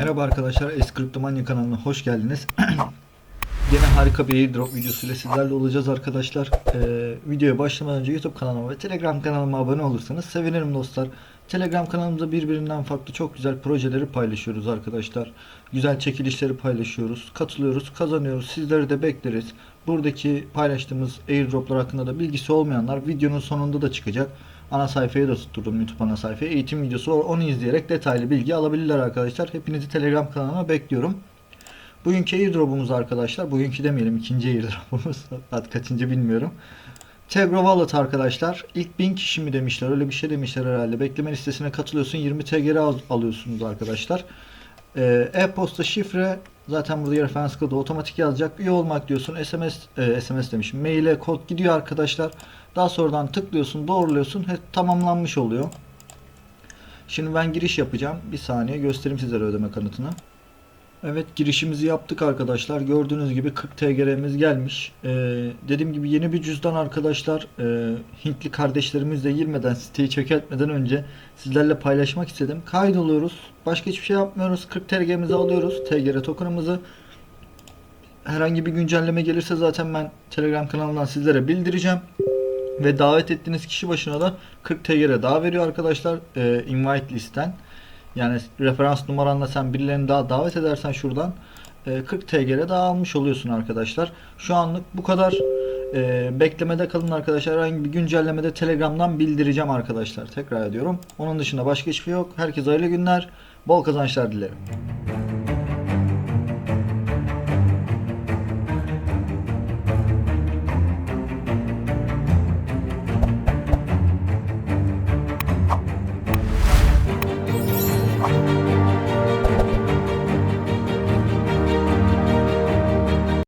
Merhaba arkadaşlar, Eskriptomanya kanalına hoş geldiniz. Yine harika bir airdrop videosu ile sizlerle olacağız arkadaşlar. Ee, videoya başlamadan önce YouTube kanalıma ve Telegram kanalıma abone olursanız sevinirim dostlar. Telegram kanalımızda birbirinden farklı çok güzel projeleri paylaşıyoruz arkadaşlar. Güzel çekilişleri paylaşıyoruz, katılıyoruz, kazanıyoruz. Sizleri de bekleriz. Buradaki paylaştığımız airdroplar hakkında da bilgisi olmayanlar videonun sonunda da çıkacak. Ana sayfaya da tutturdum YouTube ana sayfaya. Eğitim videosu var. Onu izleyerek detaylı bilgi alabilirler arkadaşlar. Hepinizi Telegram kanalıma bekliyorum. Bugünkü airdrop'umuz arkadaşlar. Bugünkü demeyelim ikinci airdrop'umuz. Hatta kaçıncı bilmiyorum. Tegro Wallet arkadaşlar. İlk 1000 kişi mi demişler öyle bir şey demişler herhalde. Bekleme listesine katılıyorsun 20 TGR al- alıyorsunuz arkadaşlar. Ee, E-posta şifre zaten burada referans kodu otomatik yazacak. Üye olmak diyorsun. SMS e, SMS demişim. Maile kod gidiyor arkadaşlar. Daha sonradan tıklıyorsun, doğruluyorsun. Hep tamamlanmış oluyor. Şimdi ben giriş yapacağım. Bir saniye göstereyim sizlere ödeme kanıtını. Evet girişimizi yaptık arkadaşlar. Gördüğünüz gibi 40 TGR'miz gelmiş. Ee, dediğim gibi yeni bir cüzdan arkadaşlar. Ee, Hintli kardeşlerimizle girmeden siteyi çökertmeden önce sizlerle paylaşmak istedim. Kaydoluyoruz. Başka hiçbir şey yapmıyoruz. 40 TG'mizi alıyoruz. TGR token'ımızı. Herhangi bir güncelleme gelirse zaten ben Telegram kanalından sizlere bildireceğim. Ve davet ettiğiniz kişi başına da 40 TGR daha veriyor arkadaşlar. Ee, invite listen. Yani referans numaranla sen birilerini daha davet edersen şuradan e, 40 TGR daha almış oluyorsun arkadaşlar. Şu anlık bu kadar. E, beklemede kalın arkadaşlar. Herhangi bir güncellemede Telegram'dan bildireceğim arkadaşlar. Tekrar ediyorum. Onun dışında başka hiçbir şey yok. Herkese hayırlı günler. Bol kazançlar dilerim.